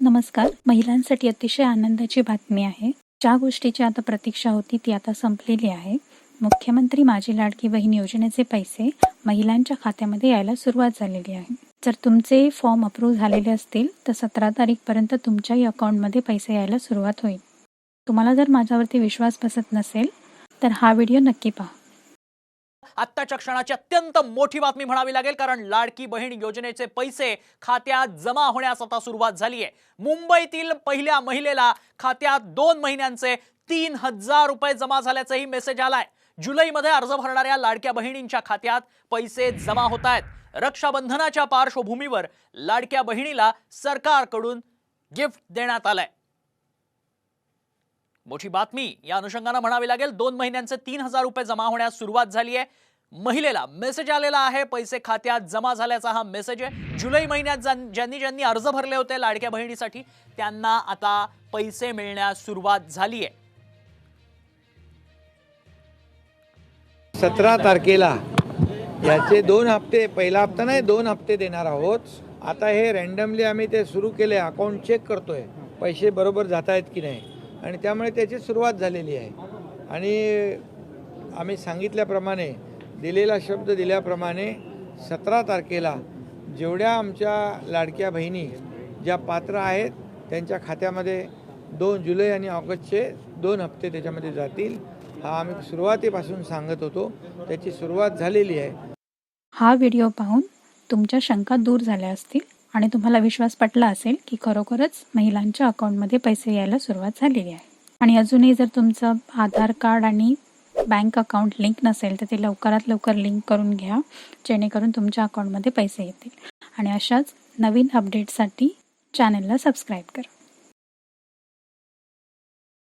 नमस्कार. महिलांसाठी अतिशय आनंदाची बातमी आहे. ज्या गोष्टीची आता प्रतीक्षा होती ती आता संपलेली आहे. मुख्यमंत्री माझी लाडकी बहीण योजनेचे पैसे महिलांच्या खात्यामध्ये यायला सुरुवात झालेली आहे. जर तुमचे फॉर्म अप्रूव्ह झालेले असतील तर सतरा तारीखपर्यंत तुमच्याही अकाउंटमध्ये पैसे यायला सुरुवात होईल. तुम्हाला जर माझ्यावरती विश्वास बसत नसेल तर हा व्हिडिओ नक्की पहा. आत्ताच्या क्षणाची अत्यंत मोठी बातमी म्हणावी लागेल कारण लाडकी बहीण योजनेचे पैसे खात्यात जमा होण्यास आता सुरुवात झाली आहे मुंबईतील पहिल्या महिलेला खात्यात दोन महिन्यांचे तीन हजार रुपये जमा झाल्याचंही मेसेज आलाय. जुलैमध्ये अर्ज भरणाऱ्या लाडक्या बहिणींच्या खात्यात पैसे जमा होत आहेत रक्षाबंधनाच्या पार्श्वभूमीवर लाडक्या बहिणीला सरकारकडून गिफ्ट देण्यात आलंय. मोठी बातमी या अनुषंगानं म्हणावी लागेल दोन महिन्यांचे तीन हजार रुपये जमा होण्यास सुरुवात झाली आहे महिलेला मेसेज आलेला आहे. पैसे खात्यात जमा झाल्याचा हा मेसेज आहे. जुलै महिन्यात ज्यां- ज्यांनी ज्यांनी अर्ज भरले होते लाडक्या बहिणीसाठी त्यांना आता पैसे मिळण्यास सुरुवात झाली आहे सतरा तारखेला याचे दोन हप्ते पहिला हप्ता नाही दोन हप्ते देणार आहोत. आता हे रँडमली आम्ही ते सुरू केले अकाउंट चेक करतोय. पैसे बरोबर जात आहेत की नाही? आणि त्यामुळे त्याची सुरुवात झालेली आहे. आणि आम्ही सांगितल्याप्रमाणे दिलेला शब्द दिल्याप्रमाणे सतरा तारखेला जेवढ्या आमच्या लाडक्या बहिणी ज्या पात्र आहेत त्यांच्या खात्यामध्ये दोन जुलै आणि ऑगस्टचे दोन हप्ते त्याच्यामध्ये जातील हा आम्ही सुरुवातीपासून सांगत होतो. त्याची सुरुवात झालेली आहे. हा व्हिडिओ पाहून तुमच्या शंका दूर झाल्या असतील आणि तुम्हाला विश्वास पटला असेल की खरोखरच महिलांच्या अकाउंटमध्ये पैसे यायला सुरुवात झालेली आहे. आणि अजूनही जर तुमचं आधार कार्ड आणि बँक अकाउंट लिंक नसेल तर ते लवकरात लवकर लिंक करून घ्या जेणेकरून तुमच्या अकाउंटमध्ये पैसे येतील. आणि अशाच नवीन अपडेटसाठी चॅनलला सबस्क्राईब करा.